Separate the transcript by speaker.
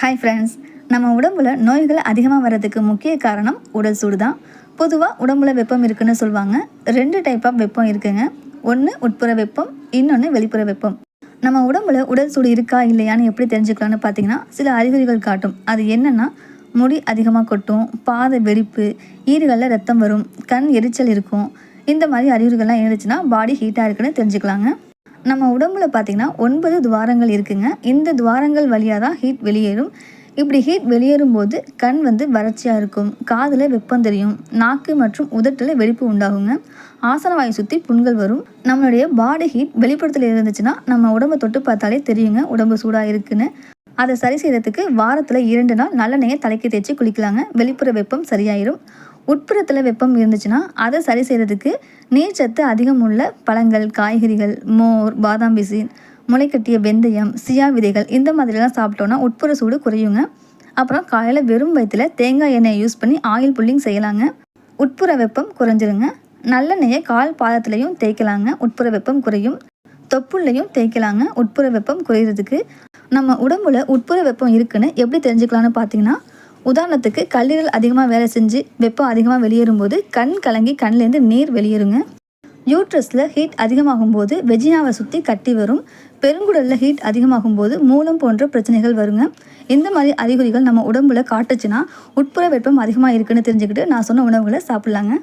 Speaker 1: Hi friends நம்ம உடம்புல நோய்கள் அதிகமாக வர்றதுக்கு முக்கிய காரணம் உடல் சூடு தான் பொதுவாக உடம்புல வெப்பம் இருக்குன்னு சொல்லுவாங்க ரெண்டு டைப் ஆஃப் வெப்பம் இருக்குங்க. ஒன்று உட்புற வெப்பம் இன்னொன்று வெளிப்புற வெப்பம். நம்ம உடம்புல உடல் சூடு இருக்கா இல்லையான்னு எப்படி தெரிஞ்சுக்கலாம்னு பார்த்தீங்கன்னா சில அறிகுறிகள் காட்டும். அது என்னென்னா முடி அதிகமாக கொட்டும் பாதை வெடிப்பு ஈறுகளில் ரத்தம் வரும் கண் எரிச்சல் இருக்கும். இந்த மாதிரி அறிகுறிகள்லாம் இருந்துச்சுன்னா பாடி ஹீட்டாக இருக்குன்னு தெரிஞ்சுக்கலாங்க. நம்ம உடம்புல பார்த்திங்கன்னா ஒன்பது துவாரங்கள் இருக்குங்க. இந்த துவாரங்கள் வழியாக தான் ஹீட் வெளியேறும். இப்படி ஹீட் வெளியேறும் போது கண் வந்து வறட்சியாக இருக்கும். காதில் வெப்பம் தெரியும். நாக்கு மற்றும் உதட்டில் வெடிப்பு உண்டாகுங்க. ஆசன வாயை சுற்றி புண்கள் வரும். நம்மளுடைய பாடி ஹீட் வெளிப்புறத்தில் இருந்துச்சுன்னா நம்ம உடம்பை தொட்டு பார்த்தாலே தெரியுங்க உடம்பு சூடாக இருக்குன்னு. அதை சரி செய்யறதுக்கு வாரத்தில் இரண்டு நாள் நல்லெண்ணெயை தலைக்கு தேய்ச்சி குளிக்கலாங்க. வெளிப்புற வெப்பம் சரியாயிரும். உட்புறத்தில் வெப்பம் இருந்துச்சுன்னா அதை சரி செய்கிறதுக்கு நீர்ச்சத்து அதிகம் உள்ள பழங்கள் காய்கறிகள் மோர் பாதாம் பிசின் முளைக்கட்டிய வெந்தயம் சியா விதைகள் இந்த மாதிரிலாம் சாப்பிட்டோன்னா உட்புற சூடு குறையுங்க. அப்புறம் காலையில் வெறும் வயிற்றில் தேங்காய் எண்ணெயை யூஸ் பண்ணி ஆயில் புல்லிங் செய்யலாங்க. உட்புற வெப்பம் குறைஞ்சிருங்க. நல்லெண்ணெயை கால் பாதத்துலேயும் தேய்க்கலாங்க. உட்புற வெப்பம் குறையும். தொப்புள்ளையும் தேய்க்கலாங்க. உட்புற வெப்பம் குறையிறதுக்கு நம்ம உடம்புல உட்புற வெப்பம் இருக்குன்னு எப்படி தெரிஞ்சுக்கலான்னு பார்த்தீங்கன்னா உதாரணத்துக்கு கல்லீரல் அதிகமாக வேலை செஞ்சு வெப்பம் அதிகமாக வெளியேறும் போது கண் கலங்கி கண்லேருந்து நீர் வெளியேறுங்க. யூட்ரஸில் ஹீட் அதிகமாகும் போது வெஜினாவை சுற்றி கட்டி வரும். பெருங்குடலில் ஹீட் அதிகமாகும் போது மூலம் போன்ற பிரச்சனைகள் வருங்க. இந்த மாதிரி அறிகுறிகள் நம்ம உடம்புல காட்டுச்சுன்னா உட்புற வெப்பம் அதிகமாக இருக்குன்னு தெரிஞ்சுக்கிட்டு நான் சொன்ன உணவுகளை சாப்பிட்லாங்க.